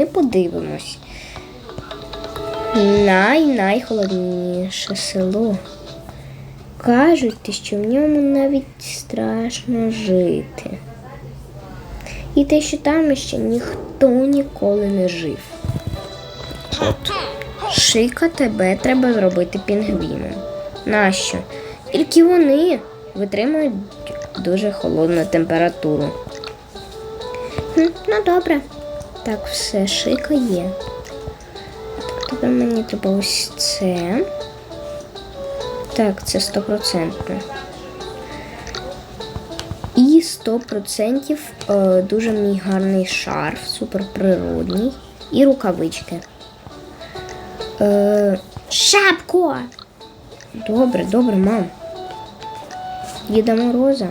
Ми подивимось. Най-найхолодніше село. Кажуть, що в ньому навіть страшно жити. І те, що там ще ніхто ніколи не жив. От. Шика тебе треба зробити пінгвіном. Нащо? Тільки вони витримують дуже холодну температуру. Ну добре. Так, все, шика є. Так, тепер мені треба ось це. Так, це стопроцентно. І 100% е, дуже мій гарний шарф, суперприродний. І рукавички. Е, шапко! Добре, добре, мам. Діда Мороза?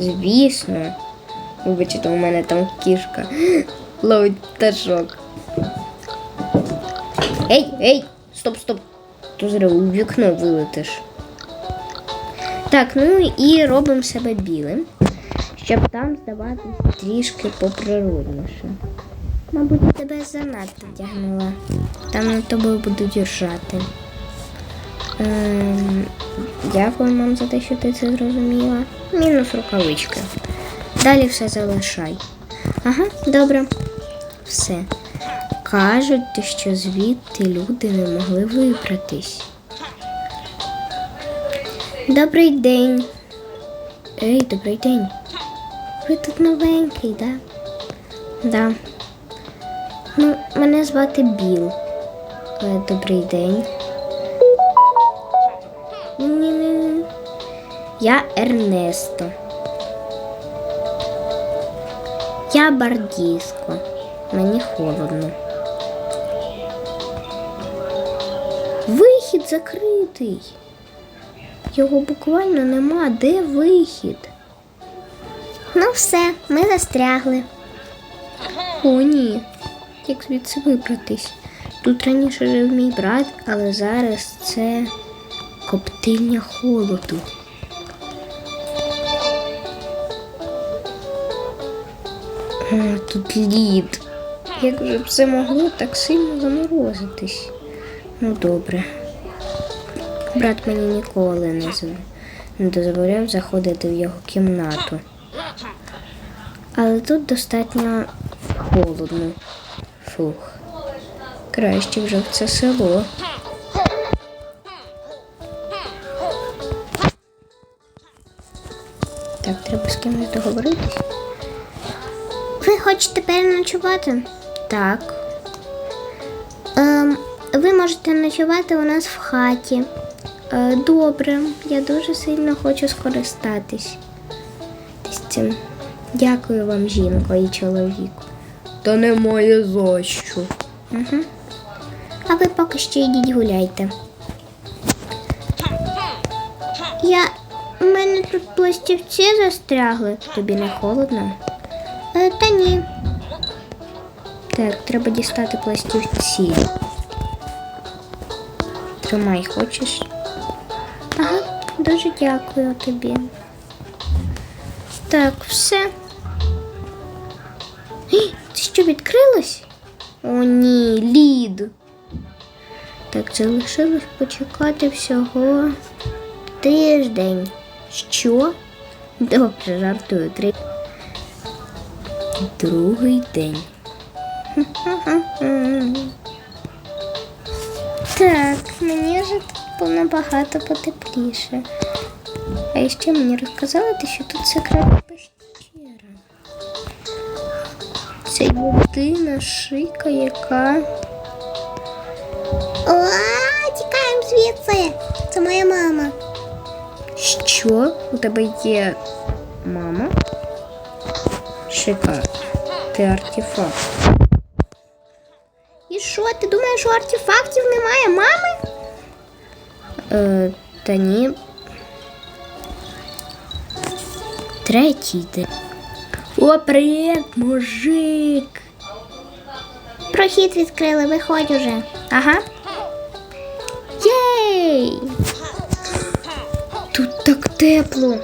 Звісно. Вибачте, у мене там кішка ловить пташок. Ей, ей! Стоп, стоп! То зря у вікно вилетиш. Так, ну і робимо себе білим, щоб там здаватись трішки поприродніше. Мабуть, тебе занадто тягнула. Там над тобою будуть ржати. Ем, дякую, мам, за те, що ти це зрозуміла. Мінус рукавички. Далі все залишай. Ага, добре. Все. Кажуть, що звідти люди не могли вибратись. Добрий день. Ей, добрий день. Ви тут новенький, да? Да. Ну, мене звати Біл. Е, Добрий день. Ні-ні-ні. Я Ернесто. Я Бардіско. Мені холодно. Вихід закритий. Його буквально нема. Де вихід? Ну все, ми застрягли. О, ні. Як звідси вибратись? Тут раніше жив мій брат, але зараз це коптильня холоду. Тут лід. Як же це могло так сильно заморозитись? Ну добре. Брат мені ніколи не, не дозволяв заходити в його кімнату. Але тут достатньо холодно. Фух. Краще вже в це село. Так, треба з кимось договоритись. Ви хочете переночувати? Так. Ем, ви можете ночувати у нас в хаті. Е, добре, я дуже сильно хочу скористатись цим. Дякую вам, жінко і чоловіку. Та немає за що. Угу. А ви поки що йдіть гуляйте. Я. У мене тут пластівці застрягли. Тобі не холодно? Е, та ні. Так, треба дістати пластівці. Тримай, хочеш? Ага, дуже дякую тобі. Так, все. Ей, Це що відкрилось? О, ні, лід. Так, залишилось почекати всього тиждень. Що? Добре, жартую. Другий день. Так, мені вже тут набагато потепліше. А ще мені розказали, що тут секретна пещера. Це єдина шийка, яка. О, тікаємо звідси. Це моя мама. Що? У тебе є мама? Шика, ти артефакт. І що, ти думаєш, у артефактів немає мами? Е, та ні. Третій день. О, привіт, мужик! Прохід відкрили, виходь уже. Ага. Єй! Тут так тепло.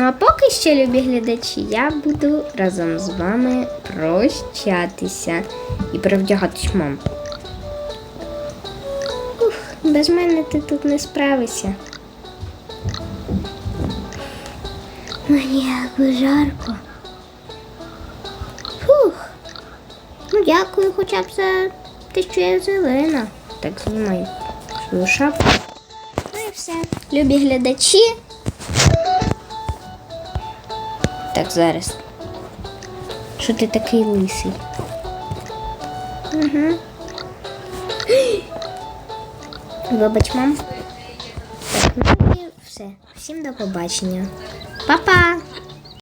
Ну а поки що, любі глядачі, я буду разом з вами прощатися і перевдягатись мам. Ух, без мене ти тут не справишся. Мені як жарко. Фух. Ну, дякую хоча б за те, що я зелена. Так, знімай свою шапку. Ну і все. Любі глядачі. Так, зараз. Що ти такий лисий? Угу. Вибач, мам. Так, ну і все. Всім до побачення. Па-па!